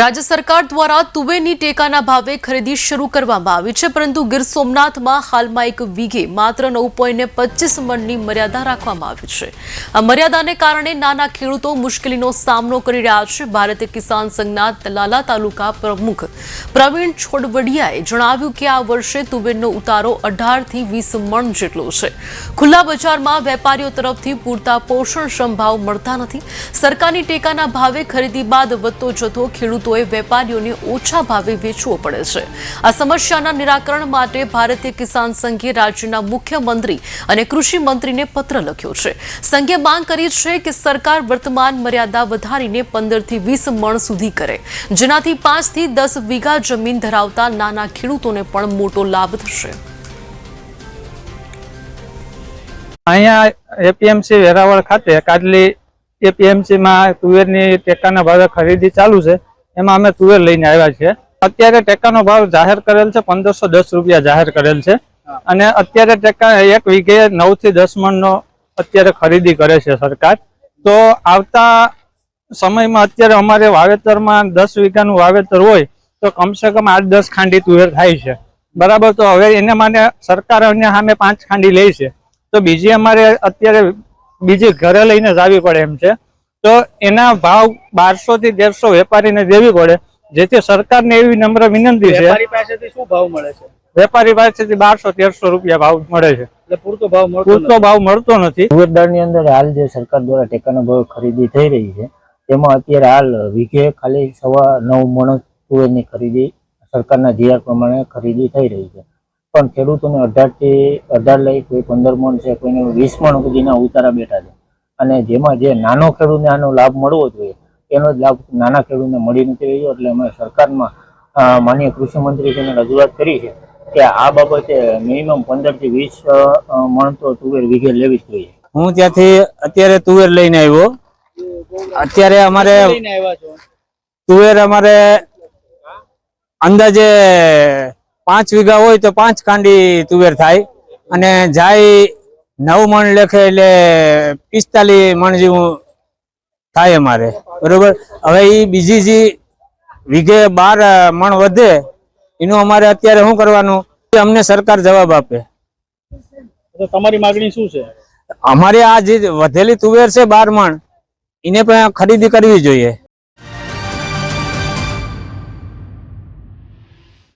રાજ્ય સરકાર દ્વારા તુવેરની ટેકાના ભાવે ખરીદી શરૂ કરવામાં આવી છે, પરંતુ ગીર સોમનાથમાં હાલમાં એક વીઘે માત્ર નવ મણની મર્યાદા રાખવામાં આવી છે. આ મર્યાદાને કારણે નાના ખેડૂતો મુશ્કેલીનો સામનો કરી રહ્યા છે. ભારતીય કિસાન સંઘના તલાલા તાલુકા પ્રમુખ પ્રવીણ છોડવડિયાએ જણાવ્યું કે આ વર્ષે તુવેરનો ઉતારો અઢારથી વીસ મણ જેટલો છે. ખુલ્લા બજારમાં વેપારીઓ તરફથી પૂરતા પોષણક્ષમ ભાવ મળતા નથી. સરકારની ટેકાના ભાવે ખરીદી બાદ વધતો જથ્થો ખેડૂતોએ વેપારીઓને ઓછા ભાવે વેચવો પડે છે. આ સમસ્યાના નિરાકરણ માટે ભારતીય કિસાન સંઘે રાજ્યના મુખ્યમંત્રી અને કૃષિ મંત્રીને પત્ર લખ્યો છે. સંઘે માંગ કરી છે કે સરકાર વર્તમાન મર્યાદા વધારીને પંદરથી વીસ મણ સુધી કરે. જેનાથી પાંચથી દસ વીઘા જમીન ધરાવતા નાના ખેડૂતોને પણ મોટો લાભ થશે. અહીંયા એપીએમસી વેરાવળ ખાતે કાજલી એપીએમસીમાં તુવેરની ટેકાના ભાવે ખરીદી ચાલુ છે. એમાં અમે તુવેર લઈને આવ્યા છીએ. અત્યારે ટેકાનો ભાવ જાહેર કરેલ છે પંદરસો દસ રૂપિયા જાહેર કરેલ છે. અને અત્યારે ટેકા એક વીઘે નવથી દસ મણનો અત્યારે ખરીદી કરે છે સરકાર. તો આવતા સમયમાં અત્યારે અમારે વાવેતરમાં દસ વીઘાનું વાવેતર હોય તો કમસે કમ આઠ દસ ખાંડી તુવેર થાય છે. બરાબર તો હવે એને માટે સરકાર અન્ય સામે પાંચ ખાંડી લે છે. તો બીજી અમારે અત્યારે બીજી ઘરે લઈને જ આવી પડે એમ છે. તો એના ભાવ બારસો થી તેરસો વેપારીને દેવી પડે. જેથી સરકારને એવી નમ્ર વિનંતી છે. વેપારી પાસેથી શું ભાવ મળે છે? વેપારી પાસેથી બારસો તેરસો રૂપિયા ભાવ મળે છે. પૂરતો ભાવ મળતો પૂરતો ભાવ મળતો નથી. તુવેરદાળની અંદર હાલ જે સરકાર દ્વારા ટેકાના ભાવ ખરીદી થઈ રહી છે તેમાં અત્યારે હાલ વીઘે ખાલી સવા નવ મણ તુવેરની ખરીદી સરકારના જીઆર પ્રમાણે ખરીદી થઈ રહી છે. પણ ખેડૂતોને અઢારથી અઢાર લઈ કોઈ પંદર મણ છે કોઈને વીસ મણ સુધીના ઉતારા બેઠા છે. અને જેમાં જે નાનો ખેડૂતને આનો લાભ મળવો જોઈએ એનો જ લાભ નાના ખેડૂતને મળી નથી રહ્યો. એટલે અમે સરકારમાં માનીય માનનીય કૃષિ મંત્રીશ્રીને રજૂઆત કરી છે કે આ બાબતે મિનિમમ પંદરથી વીસ મણ તો તુવેર વીઘે લેવી જ જોઈએ. હું ત્યાંથી અત્યારે તુવેર લઈને આવ્યો. અત્યારે અમારે તુવેર અમારે અંદાજે પાંચ વીઘા હોય તો પાંચ કાંડી તુવેર થાય. અને જાય નવ મણ લેખે એટલે પિસ્તાલીસ મણ જેવું થાય અમારે. બરોબર? હવે એ બીજી જે વીઘે બાર મણ વધે એનું અમારે અત્યારે શું કરવાનું? એ અમને સરકાર જવાબ આપે. તો તમારી માંગણી શું છે? અમારે આ જે વધેલી તુવેર છે બાર મણ એને પણ ખરીદી કરવી જોઈએ.